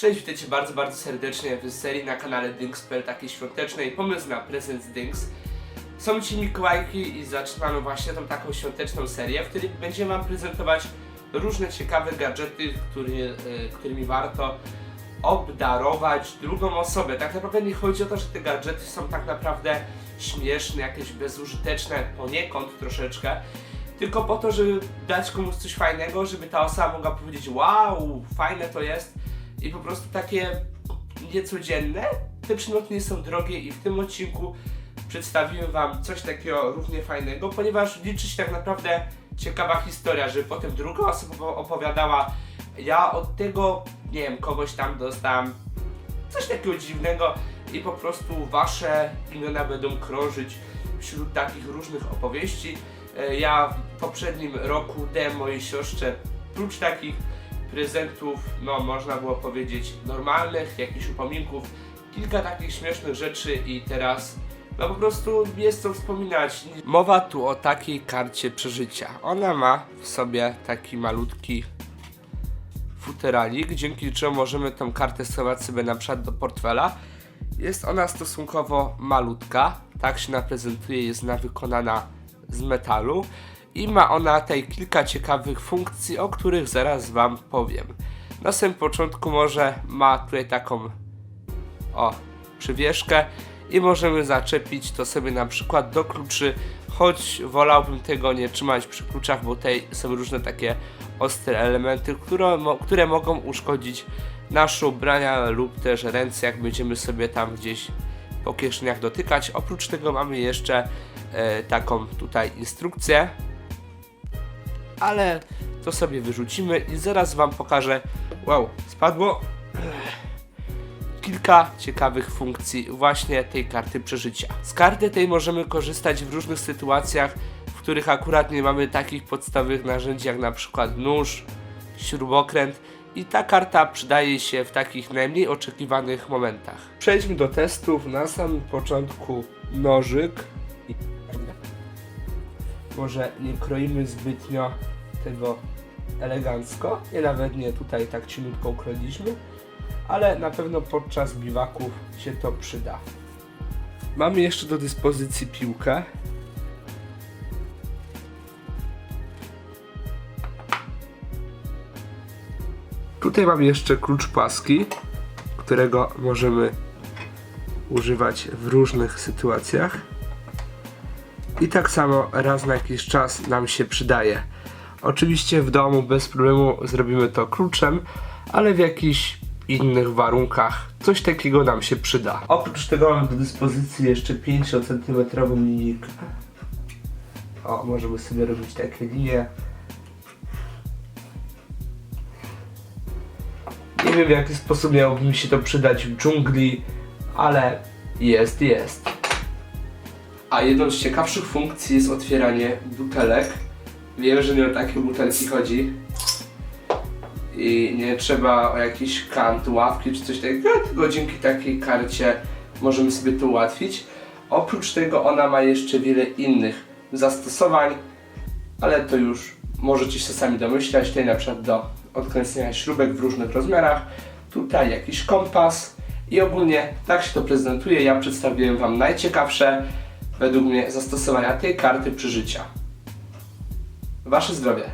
Cześć, witajcie bardzo, bardzo serdecznie w serii na kanale Dingspell, takiej świątecznej, pomysł na prezent z Dings. Są ci Mikołajki i zaczynamy właśnie tą taką świąteczną serię, w której będziemy wam prezentować różne ciekawe gadżety, który, e, którymi warto obdarować drugą osobę. Tak naprawdę nie chodzi o to, że te gadżety są tak naprawdę śmieszne, jakieś bezużyteczne, poniekąd troszeczkę, tylko po to, żeby dać komuś coś fajnego, żeby ta osoba mogła powiedzieć wow, fajne to jest i po prostu takie niecodzienne. Te przedmioty nie są drogie i w tym odcinku przedstawiłem Wam coś takiego równie fajnego, ponieważ liczy się tak naprawdę ciekawa historia, że potem druga osoba opowiadała ja od tego, nie wiem, kogoś tam dostałem coś takiego dziwnego i po prostu Wasze imiona będą krążyć wśród takich różnych opowieści. E, Ja w poprzednim roku dałem mojej siostrze prócz takich prezentów, no można było powiedzieć normalnych, jakichś upominków, kilka takich śmiesznych rzeczy i teraz no po prostu jest co wspominać. Mowa tu o takiej karcie przeżycia. Ona ma w sobie taki malutki futeralik, dzięki czemu możemy tą kartę schować sobie na przykład do portfela. Jest ona stosunkowo malutka, tak się ona prezentuje, jest ona wykonana z metalu i ma ona tutaj kilka ciekawych funkcji, o których zaraz Wam powiem. Na samym początku może ma tutaj taką o przywieszkę i możemy zaczepić to sobie na przykład do kluczy, choć wolałbym tego nie trzymać przy kluczach, bo tutaj są różne takie ostre elementy, które, które mogą uszkodzić nasze ubrania lub też ręce, jak będziemy sobie tam gdzieś po kieszeniach dotykać. Oprócz tego mamy jeszcze e, taką tutaj instrukcję, ale to sobie wyrzucimy i zaraz Wam pokażę. Wow, spadło kilka ciekawych funkcji właśnie tej karty przeżycia. Z karty tej możemy korzystać w różnych sytuacjach, w których akurat nie mamy takich podstawowych narzędzi jak na przykład nóż, śrubokręt i ta karta przydaje się w takich najmniej oczekiwanych momentach. Przejdźmy do testów. Na samym początku nożyk. Może nie kroimy zbytnio tego elegancko. Nie nawet nie tutaj tak cieniutko ukroiliśmy ale na pewno podczas biwaków się to przyda. Mamy jeszcze do dyspozycji piłkę. Tutaj mamy jeszcze klucz płaski, którego możemy używać w różnych sytuacjach. I tak samo raz na jakiś czas nam się przydaje. Oczywiście w domu bez problemu zrobimy to kluczem, ale w jakichś innych warunkach coś takiego nam się przyda. Oprócz tego mam do dyspozycji jeszcze 5 cm linijkę. O, możemy sobie robić takie linie. Nie wiem w jaki sposób miałoby mi się to przydać w dżungli, ale jest, jest. A jedną z ciekawszych funkcji jest otwieranie butelek. Wiem, że nie o takie butelki chodzi. I nie trzeba o jakiś kant, ławki czy coś takiego, tylko dzięki takiej karcie możemy sobie to ułatwić. Oprócz tego ona ma jeszcze wiele innych zastosowań, ale to już możecie się sami domyślać. Tutaj na przykład do odkręcenia śrubek w różnych rozmiarach. Tutaj jakiś kompas i ogólnie tak się to prezentuje. Ja przedstawiłem Wam najciekawsze według mnie zastosowania tej karty przeżycia. Wasze zdrowie.